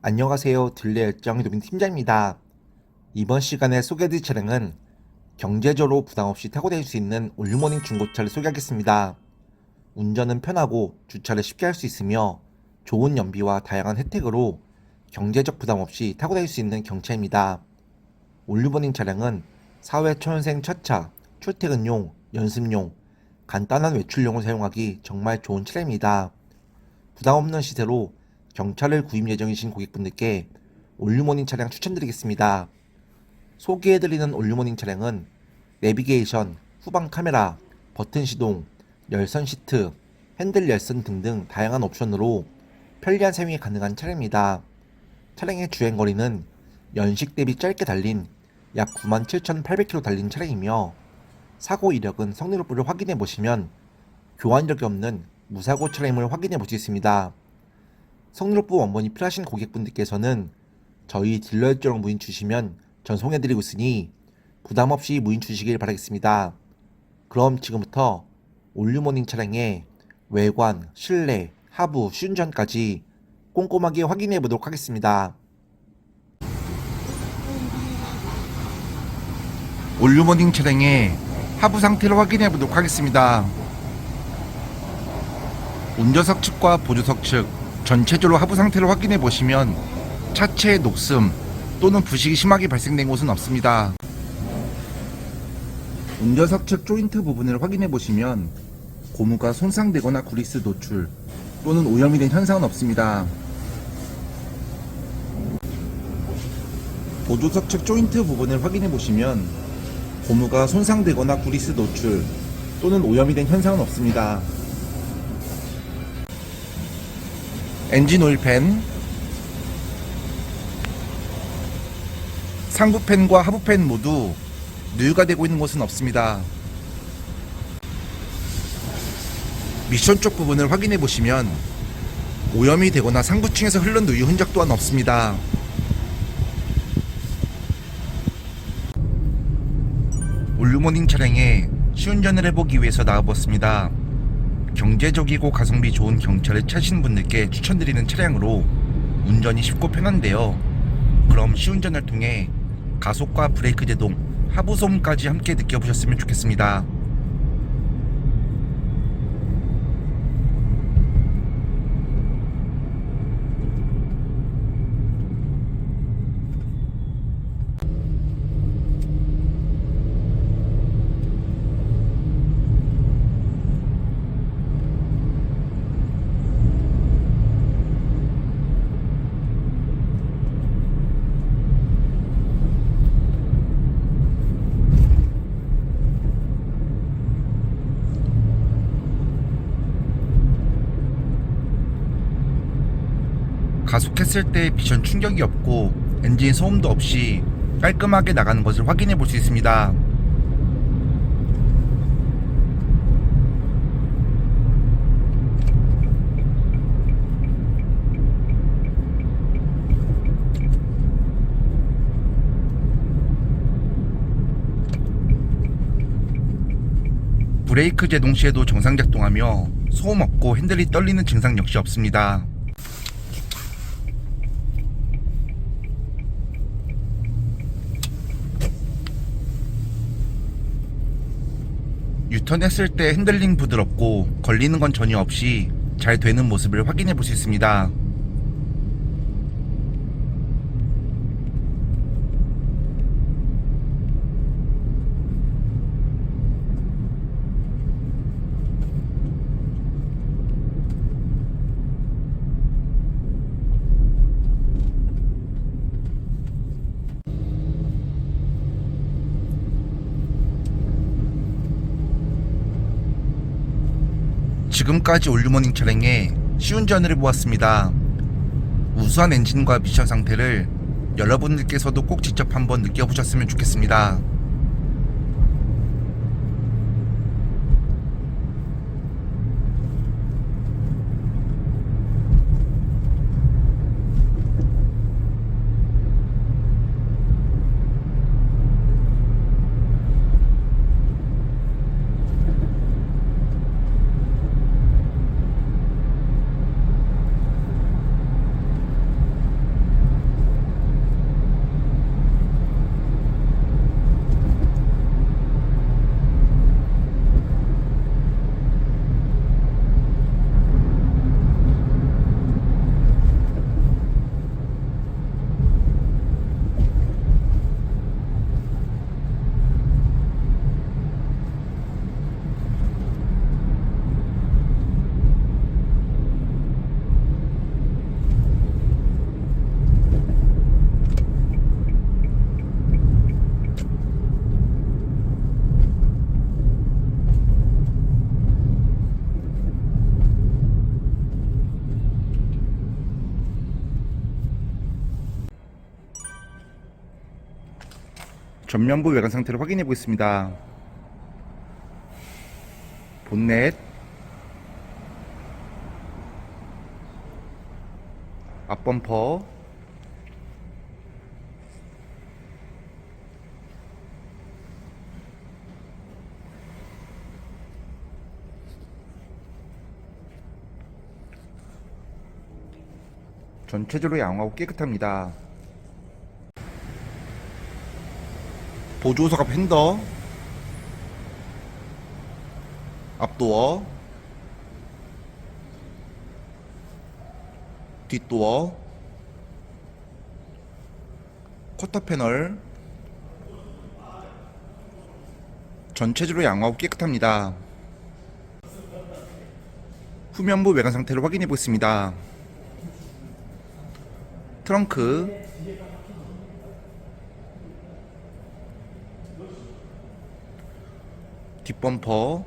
안녕하세요. 딜레 열정 도민 팀장입니다. 이번 시간에 소개해드릴 차량은 경제적으로 부담 없이 타고 다닐 수 있는 올류모닝 중고차를 소개하겠습니다. 운전은 편하고 주차를 쉽게 할 수 있으며 좋은 연비와 다양한 혜택으로 경제적 부담 없이 타고 다닐 수 있는 경차입니다. 올류모닝 차량은 사회 초년생 첫차, 출퇴근용, 연습용, 간단한 외출용을 사용하기 정말 좋은 차량입니다. 부담 없는 시세로 경차를 구입 예정이신 고객분들께 올류모닝 차량 추천드리겠습니다. 소개해드리는 올류모닝 차량은 내비게이션, 후방 카메라, 버튼 시동, 열선 시트, 핸들 열선 등등 다양한 옵션으로 편리한 사용이 가능한 차량입니다. 차량의 주행 거리는 연식 대비 짧게 달린 약 97,800km 달린 차량이며 사고 이력은 성능 여부를 확인해 보시면 교환 이력이 없는 무사고 차량임을 확인해 볼수 있습니다. 성능부 원본이 필요하신 고객분들께서는 저희 딜러 일정 무인 주시면 전송해드리고 있으니 부담 없이 무인 주시길 바라겠습니다. 그럼 지금부터 올류모닝 차량의 외관, 실내, 하부, 시운전까지 꼼꼼하게 확인해 보도록 하겠습니다. 올류모닝 차량의 하부 상태를 확인해 보도록 하겠습니다. 운전석 측과 보조석 측 전체적으로 하부 상태를 확인해 보시면 차체의 녹슨 또는 부식이 심하게 발생된 곳은 없습니다. 운전석 측 조인트 부분을 확인해 보시면 고무가 손상되거나 구리스 노출 또는 오염이 된 현상은 없습니다. 보조석 측 조인트 부분을 확인해 보시면 고무가 손상되거나 구리스 노출 또는 오염이 된 현상은 없습니다. 엔진 오일팬 상부팬과 하부팬 모두 누유가 되고 있는 곳은 없습니다. 미션 쪽 부분을 확인해 보시면 오염이 되거나 상부층에서 흐른 누유 흔적 또한 없습니다. 올루모닝 차량에 시운전을 해보기 위해서 나와봤습니다. 경제적이고 가성비 좋은 경차를 찾으시는 분들께 추천드리는 차량으로 운전이 쉽고 편한데요. 그럼 시운전을 통해 가속과 브레이크 제동, 하부 소음까지 함께 느껴보셨으면 좋겠습니다. 가속했을 때 미션 충격이 없고 엔진 소음도 없이 깔끔하게 나가는 것을 확인해 볼 수 있습니다. 브레이크 제동 시에도 정상 작동하며 소음 없고 핸들이 떨리는 증상 역시 없습니다. 유턴했을 때 핸들링 부드럽고 걸리는 건 전혀 없이 잘 되는 모습을 확인해 볼 수 있습니다. 지금까지 올류모닝 차량에 시운전을 해보았습니다. 우수한 엔진과 미션 상태를 여러분들께서도 꼭 직접 한번 느껴보셨으면 좋겠습니다. 전면부 외관 상태를 확인해 보겠습니다. 본넷 앞범퍼 전체적으로 양호하고 깨끗합니다. 보조석 앞 핸더. 앞도어. 뒷도어. 쿼터 패널. 전체적으로 양호하고 깨끗합니다. 후면부 외관 상태를 확인해 보겠습니다. 트렁크 뒷범퍼.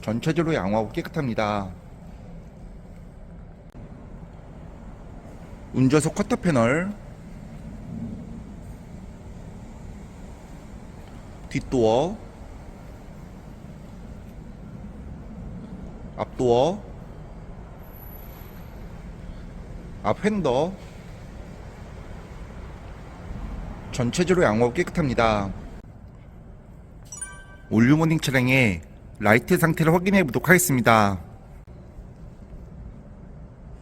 전체적으로 양호하고 깨끗합니다. 운전석 쿼터 패널. 뒷도어 앞도어 앞 핸더 전체적으로 양호하고 깨끗합니다. 올류모닝 차량의 라이트 상태를 확인해 보도록 하겠습니다.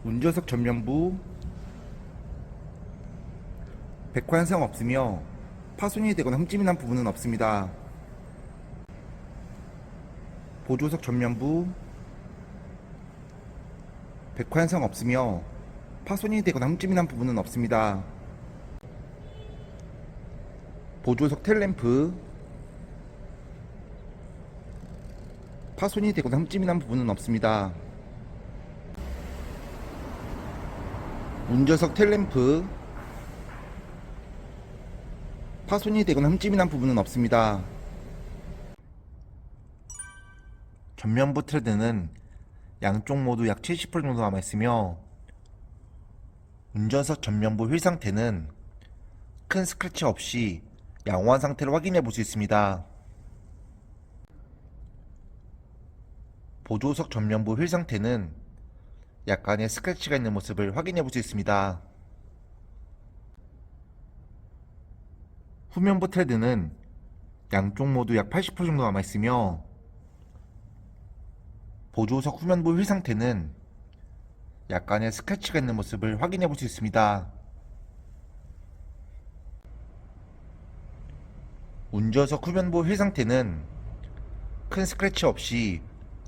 운전석 전면부 백화현상 없으며 파손이 되거나 흠집이 난 부분은 없습니다. 보조석 전면부 백화현상 없으며 파손이 되거나 흠집이 난 부분은 없습니다. 보조석 텔램프 파손이 되거나 흠집이 난 부분은 없습니다. 운전석 텔램프 파손이 되거나 흠집이 난 부분은 없습니다. 전면부 트레드는 양쪽 모두 약 70% 정도 남아있으며 운전석 전면부 휠 상태는 큰 스크래치 없이 양호한 상태를 확인해 볼 수 있습니다. 보조석 전면부 휠 상태는 약간의 스크래치가 있는 모습을 확인해 볼 수 있습니다. 후면부 트레드는 양쪽 모두 약 80% 정도 남아있으며 보조석 후면부 휠 상태는 약간의 스크래치가 있는 모습을 확인해 볼 수 있습니다. 운전석 후면부 휠 상태는 큰 스크래치 없이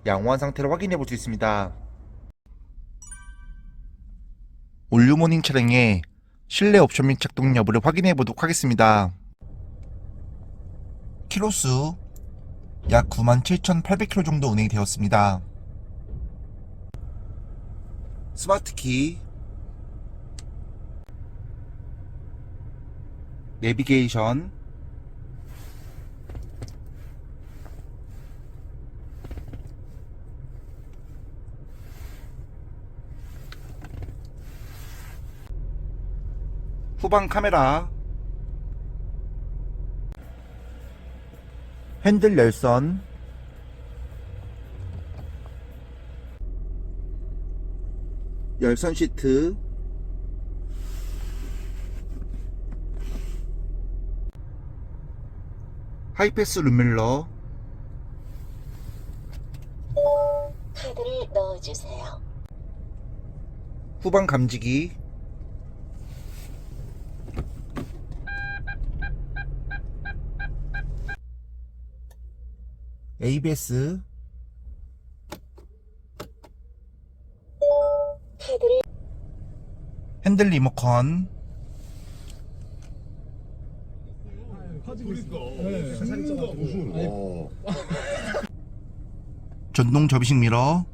양호한 상태로 확인해 볼 수 있습니다. 올류모닝 차량의 실내 옵션 및 작동 여부를 확인해 보도록 하겠습니다. 키로수 약 97,800km 정도 운행이 되었습니다. 스마트키. 내비게이션. 후방 카메라. 핸들 열선 열선 시트. 하이패스 룸밀러. 카드를 넣어주세요. 후방 감지기. ABS 핸들 리모컨. 아. 전동 접이식 미러.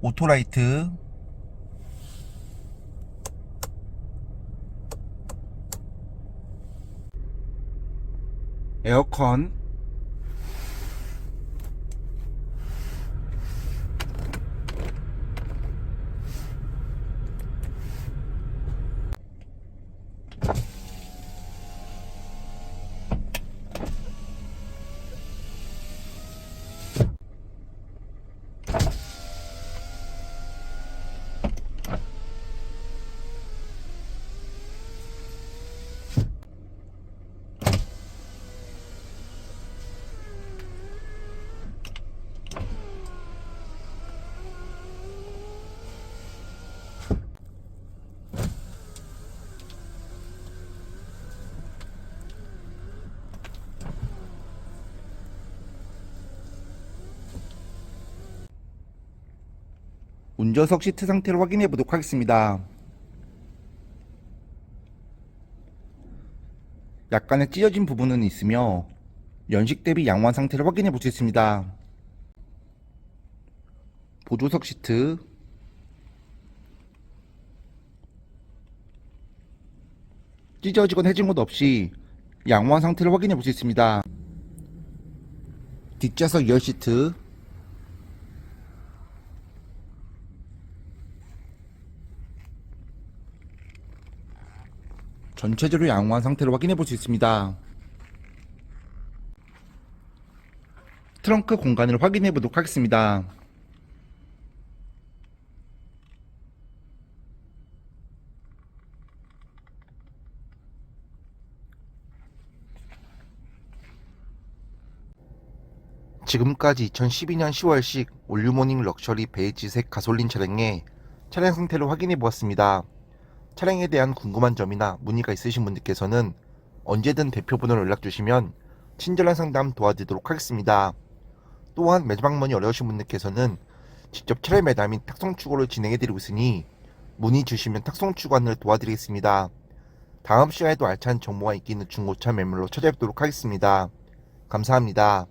오토라이트. 에어컨 운전석 시트 상태를 확인해 보도록 하겠습니다. 약간의 찢어진 부분은 있으며 연식 대비 양호한 상태를 확인해 볼 수 있습니다. 보조석 시트 찢어지거나 해진 것 없이 양호한 상태를 확인해 볼 수 있습니다. 뒷좌석 열 시트 전체적으로 양호한 상태를 확인해 볼 수 있습니다. 트렁크 공간을 확인해 보도록 하겠습니다. 지금까지 2012년 10월식 올류모닝 럭셔리 베이지색 가솔린 차량의 차량 상태를 확인해 보았습니다. 차량에 대한 궁금한 점이나 문의가 있으신 분들께서는 언제든 대표번호로 연락 주시면 친절한 상담 도와드리도록 하겠습니다. 또한 매방문이 어려우신 분들께서는 직접 차량 매달 및 탁송 추고를 진행해 드리고 있으니 문의 주시면 탁송 추관을 도와드리겠습니다. 다음 시간에도 알찬 정보가 있기 있는 중고차 매물로 찾아뵙도록 하겠습니다. 감사합니다.